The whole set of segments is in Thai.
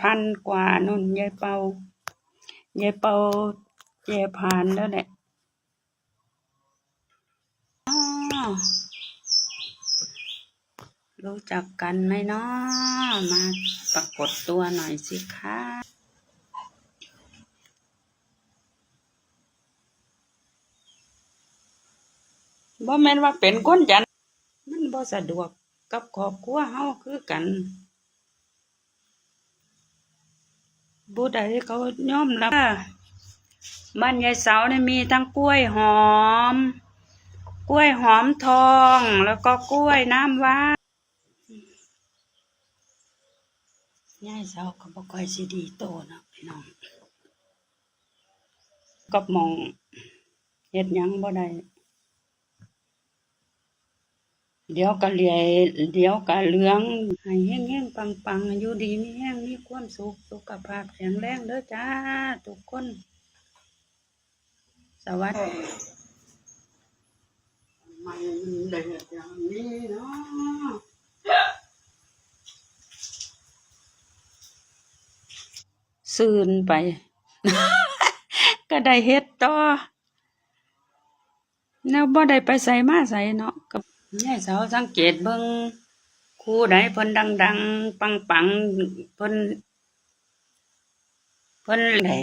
พันกว่านุ่นยายเปายายเปาเจพานแล้วแหละอ้อรู้จักกันไหมเนาะมาปรากฏตัวหน่อยสิคะบ่แม่นว่าเป็นคนจันมันบ่สะดวกกับครอบครัวเฮาคือกัน ผู้ใดเขาย่อมรับบ้านยายเสาเนี่ยมีทั้งกล้วยหอม กล้วยหอมทอง แล้วก็กล้วยน้ำว้ายายเสาก็บ่ค่อยสิดีโตเนาะพี่น้องกับหมองเฮ็ดยังบ่ได้ เดี๋ยวก็เหลียเดี๋ยวก็เหลืองให้แห้งๆปังๆอยู่ดีมีแห้งมีความสุขสุขภาพแข็งแรงเด้อจ้า ทุกคน สวัสดีมันเดือดอย่างนี้เนาะซื่นไป ก็ได้เฮ็ดต่อแล้วบ่ได้ไปใส่มาใส่เนาะกับ ยายสาวสังเกตเบิ่งครูใดเพิ่นดัง ๆ ปังๆเพิ่นเพิ่นได้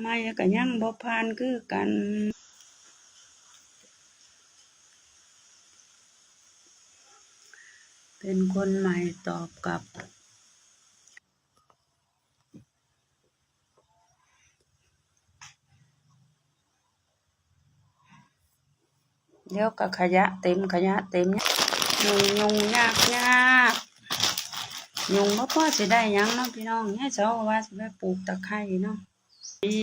ไม่ก็ยังบ่ผ่านคือกันเป็นคนใหม่ตอบกลับ เดี๋ยวก็ขยะเต็มขยะเต็มยุงยุงยากยากยุงบ่พอสิได้ยังเนาะพี่น้องเนี่ยเจ้าว่าสิไปปลูกตะไคร้เนาะดี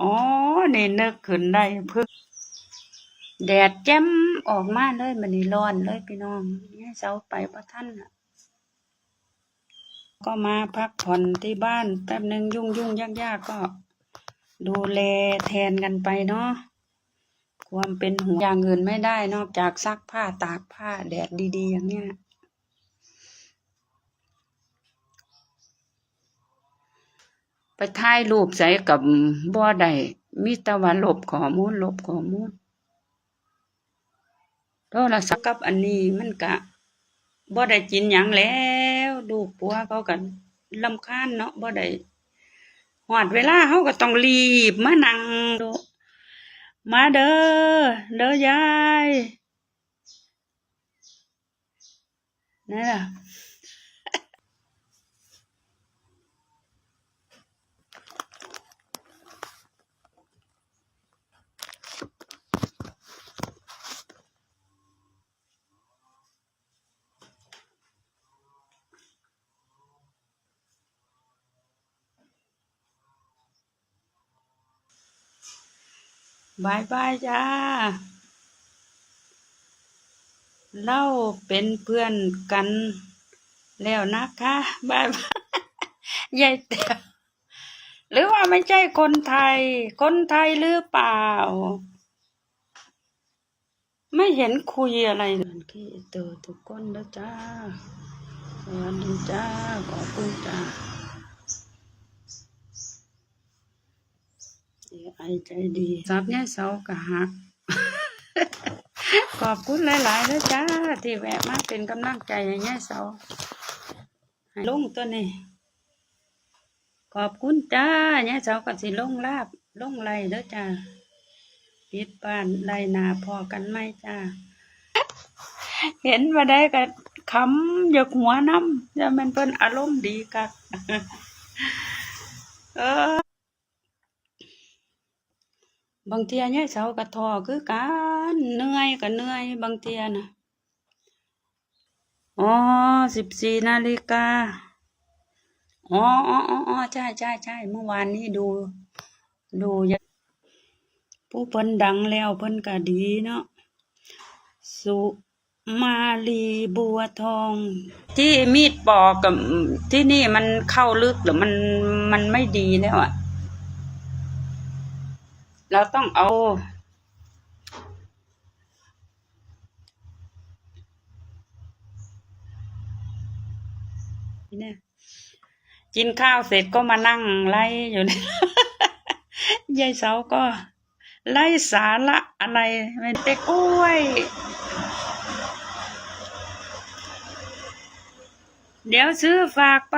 อ๋อนี่นึกขึ้นได้เพิ่งแดดแจ่มออกมาเลยมันนี่ร้อนเลยพี่น้องเนี่ยเจ้าไปบ่ทันน่ะ ก็มาพักผ่อนที่บ้านแป๊บหนึ่งยุ่งยุ่งยากยากก็ ดูแลแทนกันไปเนาะความเป็นห่วงอย่างอื่นไม่ได้นอกจากซักผ้าตากผ้าแดดดีๆ อย่างเนี้ยไปถ่ายรูปใส่กับบ่ได้มีต่ว่าลบขอมูลลบขอมูลโทรศัพท์กับอันนี้มันกะบ่ได้กินหยังแล้ว ดูปัวเขากันลำค้านเนาะบ่ได้หอดเวลาเขาก็ต้องรีบมานั่งดูมาเด้อเด้อยายนี่แหละ บายบายจ้าเราเป็นเพื่อนกันแล้วนะคะบายบายยายเต๋หรือว่าไม่ใช่คนไทย คนไทยหรือเปล่า ไม่เห็นคุยอะไรเลยที่เตอทุกคนนะจ้าสวัสดีจ้าขอบคุณจ้า ไอใจดีซับเนี่ยเสากะหัก ขอบคุณหลายๆนะจ้า ที่แวะมาเป็นกำลังใจให้ยายเสาให้ลงตัวนี้ ขอบคุณจ้ายายเสาก็สิลงลาบลงไรเด้อจ้าปิดบ้านไรนาพอกันไหมจ้า เห็นว่าได้ก็คำหยกหัวน้ำจะมันเป็นอารมณ์ดีกักเออ บางเทียเนี่ยเสาก็ท้อคือกันเหนื่อยก็เหนื่อยบางเทียนะอ๋อสิบสี่นาฬิกาอ๋ออ๋ออ๋อใช่ใช่ใช่เมื่อวานนี้ดู ดูยผู้เพิ่นดังแล้วเพิ่นก็ดีเนาะสุมาลีบัวทอง ที่มีดปอกกับที่นี่มันเข้าลึกหรือมันมันไม่ดีแล้วอะ เราต้องเอา เนี่ยกินข้าวเสร็จก็มานั่งไล่อยู่เนี่ยยายเสาก็ ไล่สาระอะไรไม่เต็กกล้วยเดี๋ยวซื้อฝากไป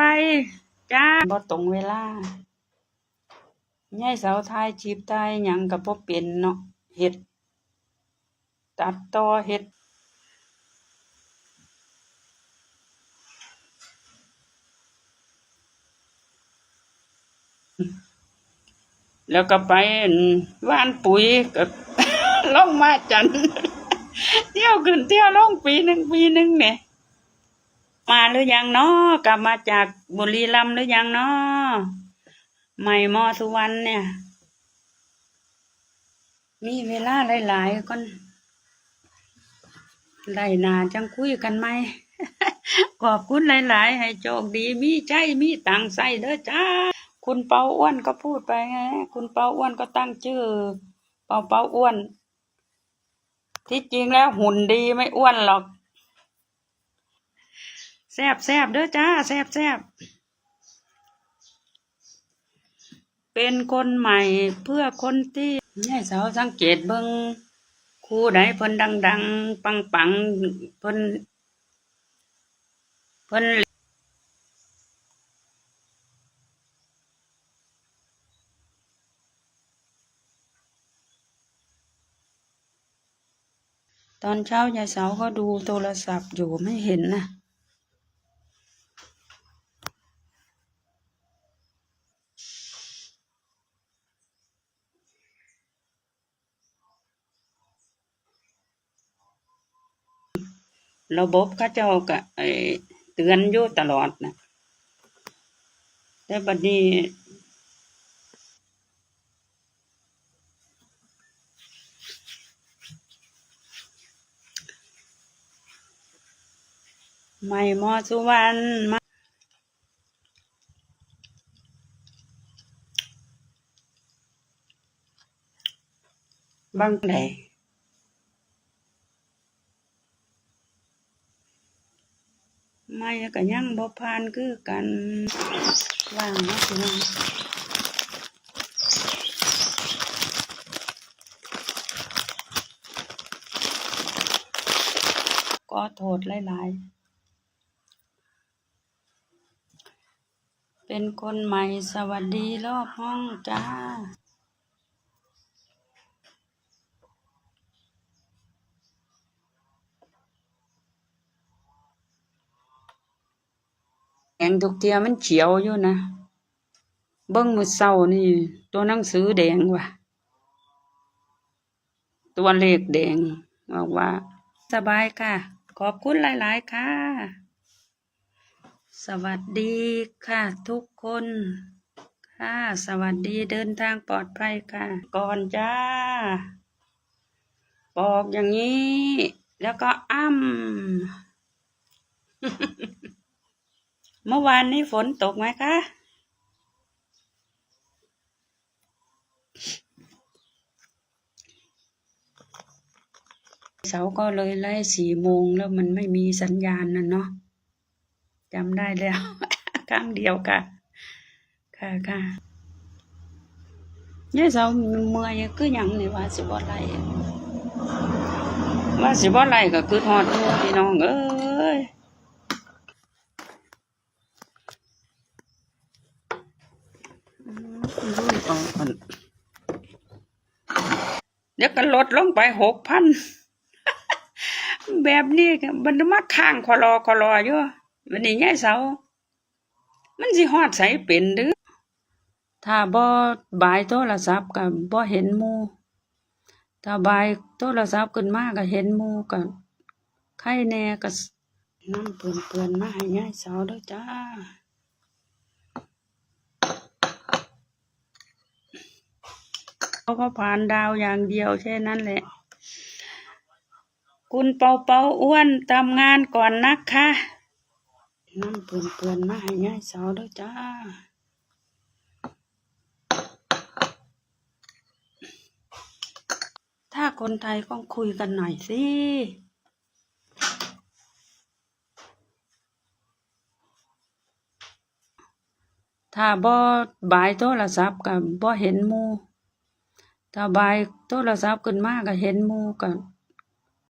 จ้าบ่ตรงเวลา ยายสาวไทยจีบทายหยังกับบ่เป็นเนาะเฮ็ด ตัดต่อเฮ็ดแล้วก็ไปวันว่านปุ๋ยก็ลงมาจันเที่ยวขึ้นเที่ยวล่องปีหนึ่งปีหนึ่งเนี่ยมาหรือยังเนาะกลับมาจากบุรีรัมย์หรือยังเนาะ ใหม่มอสุวรรณเนี่ย มีเวลาหลายๆก่อนไล่นาจังคุยกันไหมขอบคุณหลาย ๆ ให้โชคดี มีใจ มีตังใส่เด้อจ้า คุณเปาอ้วนก็พูดไปไง คุณเปาอ้วนก็ตั้งชื่อ เปาเปาอ้วน ที่จริงแล้วหุ่นดีไม่อ้วนหรอก แซบแซบเด้อจ้า แซบแซบ เป็นคนใหม่เพื่อคนที่นี่สาวสังเกตเบิงครูใดเพิ่นดัง ๆ ปังๆเพิ่นเพิ่นตอนเช้ายายสาวก็ดูโทรศัพท์อยู่ไม่เห็นนะ ระบบเขาเจ้าก็ไอ้เตือนอยู่ตลอดนะแต่บัดนี้ไม่มอสุวรรณมาบางไหนไม่ ก็ยังบ่ผ่านคือกันว่างนะพี่น้องก็โทษหลายๆเป็นคนใหม่สวัสดีรอบห้องจ้า งทุกเทียมันเขียวอยู่นะ เบิ้งมือเศร้านี่ ตัวหนังสือแดงว่ะ ตัวเลขแดงบอกว่า สบายค่ะ ขอบคุณหลาย ๆ ค่ะ สวัสดีค่ะ ทุกคน ค่ะ สวัสดีเดินทางปลอดภัยค่ะ ก่อนจ้า บอกอย่างนี้ แล้วก็อ้ำ เมื่อวานนี้ฝนตกไหมคะ เสาก็เลยไล่สี่โมงแล้วมันไม่มีสัญญาณนะเนาะจำได้แล้วครั้งเดียวค่ะ ค่ะค่ะยายเสาเมื่อยคือยังในว่าสิบ่ไล่ว่าสิบ่ไล่ก็คือฮอดพี่น้องเอ้ย เดี๋ยวก็ลดลงไปหกพันแบบนี้ก็มันมาข้างคอรอคอรออยู่วันนี้ยายเสา มันสิฮอดใสเป็นเด้อถ้าบ่บายโทรศัพท์ก็บ่เห็นมูถ้าบายโทรศัพท์ขึ้นมาก็เห็นมู่ก็ใครแน่ก็น้ำเปื้อนๆมาให้ยายเสาด้อจ้า เขาก็ผ่านดาวอย่างเดียวแค่นั้นแหละ คุณเปาเปาอ้วนทำงานก่อนนะคะน้ำเปื่อนเปื่อนมาให้ยายสาวด้วยจ้าถ้าคนไทยก็คุยกันหน่อยสิถ้าบ่บายโทรศัพท์ก็บ่เห็นมู ถ้าบายโทรศัพท์ขึ้นมาก็เห็นหมู่ก็